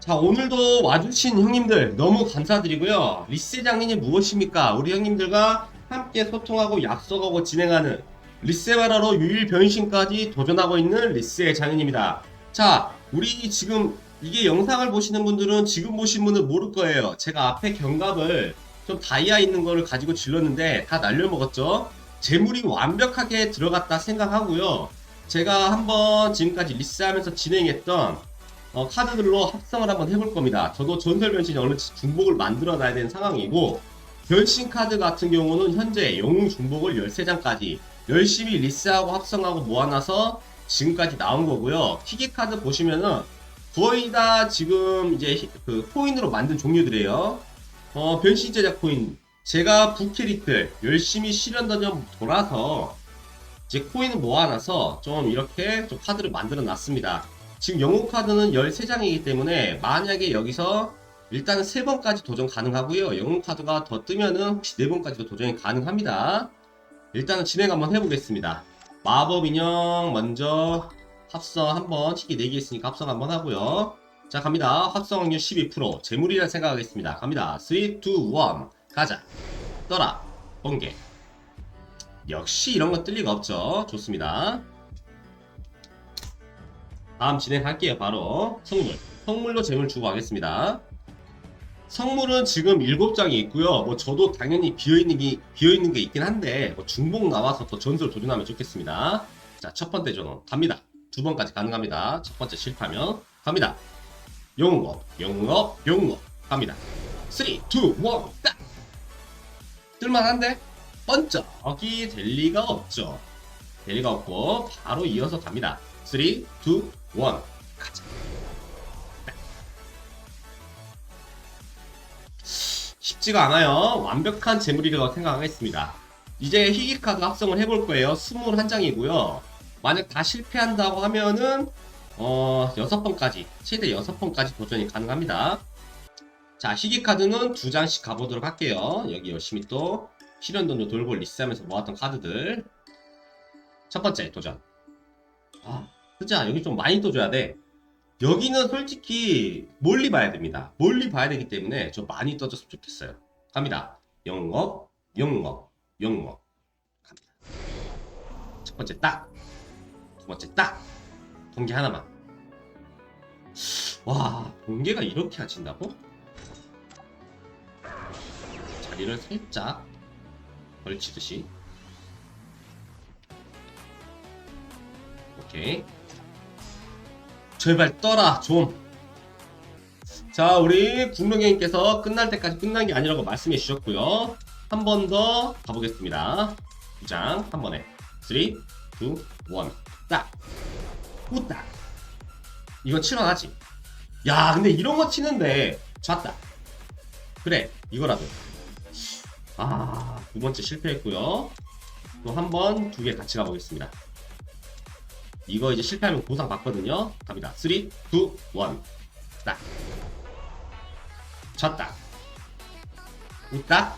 자 오늘도 와주신 형님들 너무 감사드리고요. 리세 장인이 무엇입니까? 우리 형님들과 함께 소통하고 약속하고 진행하는 리세바라로 유일 변신까지 도전하고 있는 리세 장인입니다. 자 우리 지금 이게 영상을 보시는 분들은 지금 보신 분은 모를 거예요. 제가 앞에 견갑을 좀 다이아 있는 거를 가지고 질렀는데 다 날려먹었죠. 재물이 완벽하게 들어갔다 생각하고요. 제가 한번 지금까지 리스하면서 진행했던 어, 카드들로 합성을 한번 해볼 겁니다. 저도 전설 변신이 어느 중복을 만들어 놔야 되는 상황이고 변신 카드 같은 경우는 현재 영웅 중복을 13장까지 열심히 리스하고 합성하고 모아놔서 지금까지 나온 거고요. 희귀 카드 보시면은 거의 다 지금 이제 히- 그 코인으로 만든 종류들이에요. 어, 변신 제작 코인. 제가 부캐릭들 열심히 실현 던전 돌아서 이제 코인을 모아놔서 좀 이렇게 좀 카드를 만들어 놨습니다. 지금 영웅 카드는 13장이기 때문에 만약에 여기서 일단은 3번까지 도전 가능하고요. 영웅 카드가 더 뜨면은 혹시 4번까지도 도전이 가능합니다. 일단은 진행 한번 해보겠습니다. 마법 인형 먼저 합성 한번 희귀 4개 있으니까 합성 한번 하고요. 자 갑니다. 합성 확률 12% 재물이라 생각하겠습니다. 갑니다. 3, 2, 1 가자. 떠라. 번개. 역시 이런 건뜰 리가 없죠. 좋습니다. 다음 진행할게요. 바로 성물. 성물로 재물 주고 가겠습니다. 성물은 지금 7장이 있고요. 뭐 저도 당연히 비어있는 게, 비어있는 게 있긴 한데 뭐 중복 나와서 또 전설 도전하면 좋겠습니다. 자, 첫 번째 전원 갑니다. 두 번까지 가능합니다. 첫 번째 실패하면 갑니다. 영웅업, 영웅업, 영웅업 갑니다. 3, 2, 1, 딱! 뜰만한데? 번쩍이 될 리가 없죠. 될 리가 없고 바로 이어서 갑니다. 3, 2, 1 가자. 쉽지가 않아요. 완벽한 재물이라고 생각하겠습니다. 이제 희귀 카드 합성을 해볼 거예요. 21장이고요. 만약 다 실패한다고 하면은 어 6번까지 최대 6번까지 도전이 가능합니다. 자 희귀 카드는 두 장씩 가보도록 할게요. 여기 열심히 또 실현 돈도 돌고 리스하면서 모았던 카드들. 첫 번째 도전. 아, 진짜 여기 좀 많이 떠줘야 돼. 여기는 솔직히 멀리 봐야 됩니다. 멀리 봐야 되기 때문에 좀 많이 떠줬으면 좋겠어요. 갑니다. 영업, 영업, 영업. 갑니다. 첫 번째 딱. 두 번째 딱. 동계 하나만. 와, 동계가 이렇게 하친다고? 자리를 살짝 걸치듯이. 오케이. 제발 떠라 좀. 자 우리 국명님께서 끝날 때까지 끝난 게 아니라고 말씀해 주셨고요. 한 번 더 가보겠습니다. 두 장 한 번에 3, 2, 1 딱. 후딱. 이건 칠원하지. 야 근데 이런 거 치는데 잤다. 그래 이거라도. 아 두 번째 실패했고요. 또 한 번 두 개 같이 가보겠습니다. 이거 이제 실패하면 보상 받거든요. 갑니다. 3, 2, 1. 딱. 쳤다. 웃다.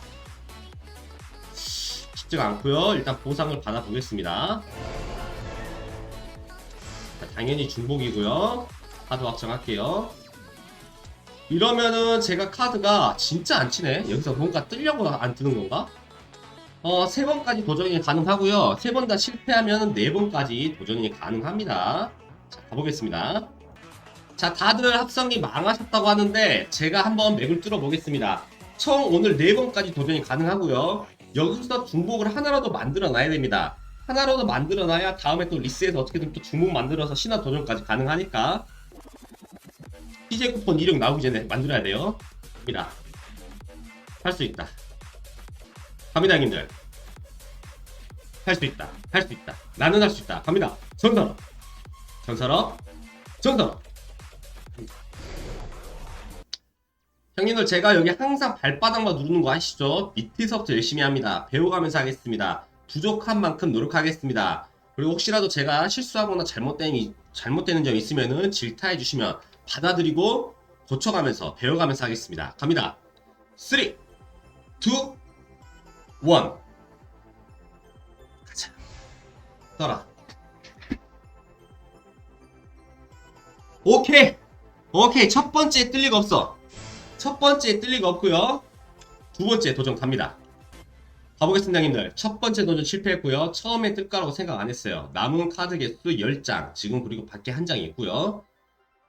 쉽지가 않고요. 일단 보상을 받아보겠습니다. 자, 당연히 중복이고요. 카드 확정할게요. 이러면은 제가 카드가 진짜 안 치네. 여기서 뭔가 뜨려고 안 뜨는 건가? 어, 세 번까지 도전이 가능하고요. 세번다 실패하면 네 번까지 도전이 가능합니다. 자, 가보겠습니다. 자, 다들 합성이 망하셨다고 하는데 제가 한번 맥을 뚫어 보겠습니다. 총 오늘 네 번까지 도전이 가능하고요. 여기서 중복을 하나라도 만들어 놔야 됩니다. 하나라도 만들어 놔야 다음에 또 리스에서 어떻게든 또 중복 만들어서 신화 도전까지 가능하니까 PJ 쿠폰 이력 나오기 전에 만들어야 돼요. 갑니다. 할 수 있다. 형님들. 할 수 있다. 할 수 있다. 나는 할 수 있다. 갑니다. 전설업. 전설업. 전설업. 형님들 제가 여기 항상 발바닥만 누르는 거 아시죠? 밑에서부터 열심히 합니다. 배워가면서 하겠습니다. 부족한 만큼 노력하겠습니다. 그리고 혹시라도 제가 실수하거나 잘못된, 잘못되는 점이 있으면은 질타해 주시면 받아들이고 고쳐가면서 배워가면서 하겠습니다. 갑니다. 3, 2, 1. 떠라. 오케이. 오케이. 첫 번째 뜰 리가 없어. 첫 번째 뜰 리가 없고요. 두 번째 도전 갑니다. 가보겠습니다 형님들. 첫 번째 도전 실패했고요. 처음에 뜰 거라고 생각 안 했어요. 남은 카드 개수 10장. 지금 그리고 밖에 한 장이 있고요.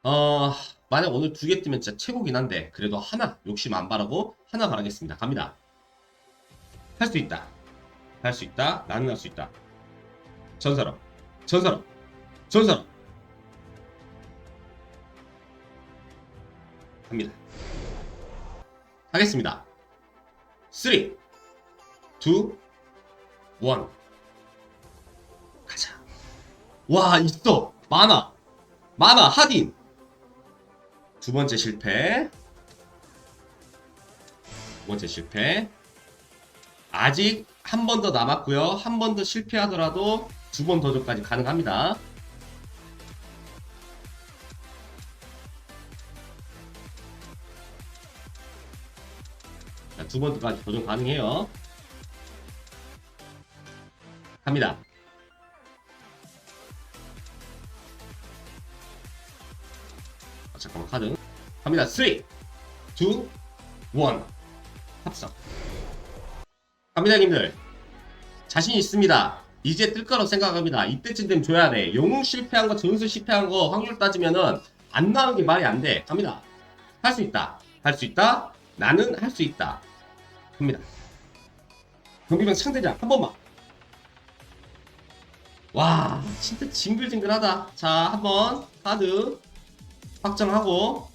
어 만약 오늘 두 개 뜨면 진짜 최고긴 한데 그래도 하나 욕심 안 바라고 하나 바라겠습니다. 갑니다. 할 수 있다. 할 수 있다. 나는 할 수 있다 전설업 전설업 전설업 갑니다. 하겠습니다. 3 2 1 가자. 와 있어. 많아. 많아. 하딘 두 번째 실패. 두 번째 실패 아직 한 번 더 남았고요. 한 번 더 실패하더라도 두 번 도전까지 가능합니다. 두 번까지 도전 가능해요. 갑니다. 아, 잠깐만 카드. 갑니다. 3 2 1 합성 형님들 자신 있습니다. 이제 뜰 거라고 생각합니다. 이때쯤 되면 줘야 돼. 영웅 실패한 거 전술 실패한 거 확률 따지면은 안 나오는 게 말이 안 돼. 갑니다. 할 수 있다. 할 수 있다. 나는 할 수 있다. 갑니다. 경기병 상대장 한 번만. 와 진짜 징글징글하다. 자 한번 카드 확정하고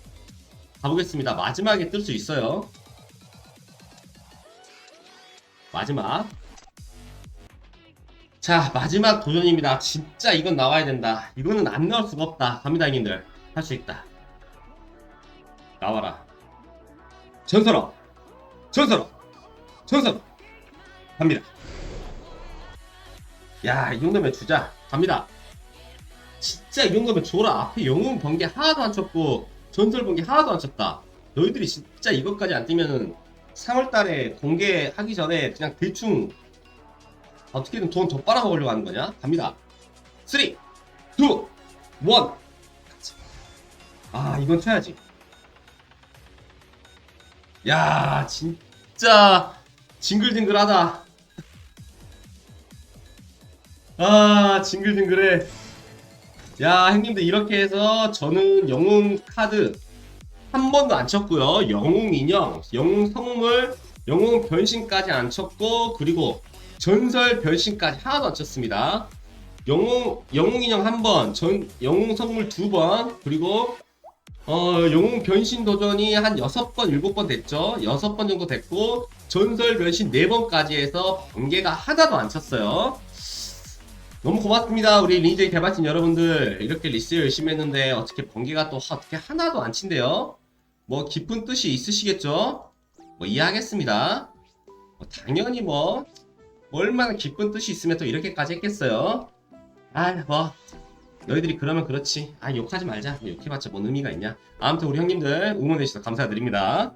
가보겠습니다. 마지막에 뜰 수 있어요 마지막. 자 마지막 도전입니다. 진짜 이건 나와야 된다. 이거는 안 나올 수가 없다. 갑니다 형님들. 할 수 있다. 나와라. 전설업. 전설업. 전설업. 갑니다. 야 이 정도면 주자. 갑니다. 진짜 이 정도면 줘라. 앞에 영웅 번개 하나도 안 쳤고 전설 번개 하나도 안 쳤다. 너희들이 진짜 이것까지 안 뛰면은 3월달에 공개하기 전에 그냥 대충 어떻게든 돈 더 빨아먹으려고 하는 거냐? 갑니다. 3, 2, 1. 아, 이건 쳐야지. 야, 진짜 징글징글하다. 아, 징글징글해. 야, 형님들 이렇게 해서 저는 영웅 카드 한 번도 안 쳤고요. 영웅 인형, 영웅 성물, 영웅 변신까지 안 쳤고 그리고 전설 변신까지 하나도 안 쳤습니다. 영웅 영웅 인형 한 번, 전 영웅 성물 두 번, 그리고 어 영웅 변신 도전이 한 여섯 번, 일곱 번 됐죠. 여섯 번 정도 됐고 전설 변신 네 번까지 해서 번개가 하나도 안 쳤어요. 너무 고맙습니다. 우리 리니제이 대발진 여러분들. 이렇게 리스 열심히 했는데 어떻게 번개가 또 어떻게 하나도 안 친대요? 뭐 깊은 뜻이 있으시겠죠? 뭐 이해하겠습니다. 뭐 당연히 뭐, 뭐 얼마나 깊은 뜻이 있으면 또 이렇게까지 했겠어요? 아, 뭐 너희들이 그러면 그렇지. 아 욕하지 말자. 욕해봤자 뭔 의미가 있냐? 아무튼 우리 형님들 응원해주셔서 감사드립니다.